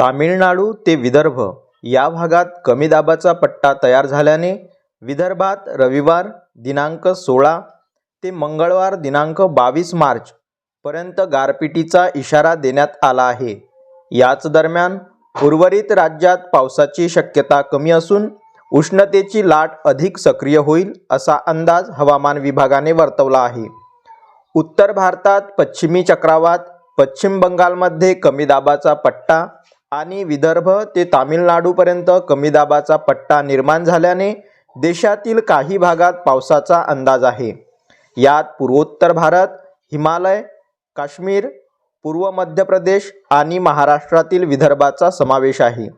तामिळनाडू ते विदर्भ या भागात कमी दाबाचा पट्टा तयार झाल्याने विदर्भात रविवार दिनांक सोळा ते मंगळवार दिनांक बावीस मार्चपर्यंत गारपिटीचा इशारा देण्यात आला आहे. याच दरम्यान उर्वरित राज्यात पावसाची शक्यता कमी असून उष्णतेची लाट अधिक सक्रिय होईल असा अंदाज हवामान विभागाने वर्तवला आहे. उत्तर भारतात पश्चिमी चक्रावात पश्चिम बंगालमध्ये कमी दाबाचा पट्टा आणि विदर्भ ते तामिळनाडूपर्यंत कमी दाबाचा पट्टा निर्माण झाल्याने देशातील काही भागात पावसाचा अंदाज आहे. यात पूर्वोत्तर भारत हिमालय काश्मीर पूर्व मध्य प्रदेश आणि महाराष्ट्रातील विदर्भाचा समावेश आहे.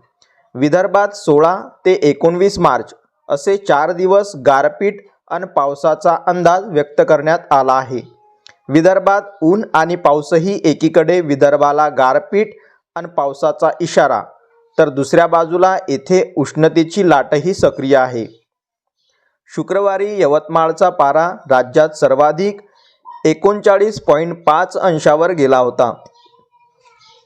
विदर्भात सोळा ते एकोणवीस मार्च असे चार दिवस गारपीट आणि पावसाचा अंदाज व्यक्त करण्यात आला आहे. विदर्भात ऊन आणि पाऊसही एकीकडे विदर्भाला गारपीट आणि पावसाचा इशारा. तर दुसऱ्या बाजूला येथे उष्णतेची लाटही सक्रिय आहे. शुक्रवारी यवतमाळचा पारा राज्यात सर्वाधिक एकोणचाळीस पॉईंट पाच अंशावर गेला होता.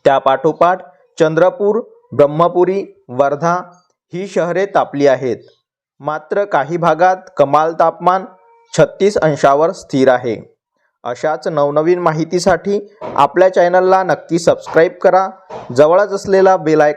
त्यापाठोपाठ चंद्रपूर ब्रह्मपुरी वर्धा ही शहरे तापली आहेत. मात्र काही भागात कमाल तापमान छत्तीस अंशावर स्थिर आहे. अशाच नवनवीन माहितीसाठी आपल्या चॅनलला नक्की सबस्क्राईब करा. जवळच असलेला बेल आयकॉन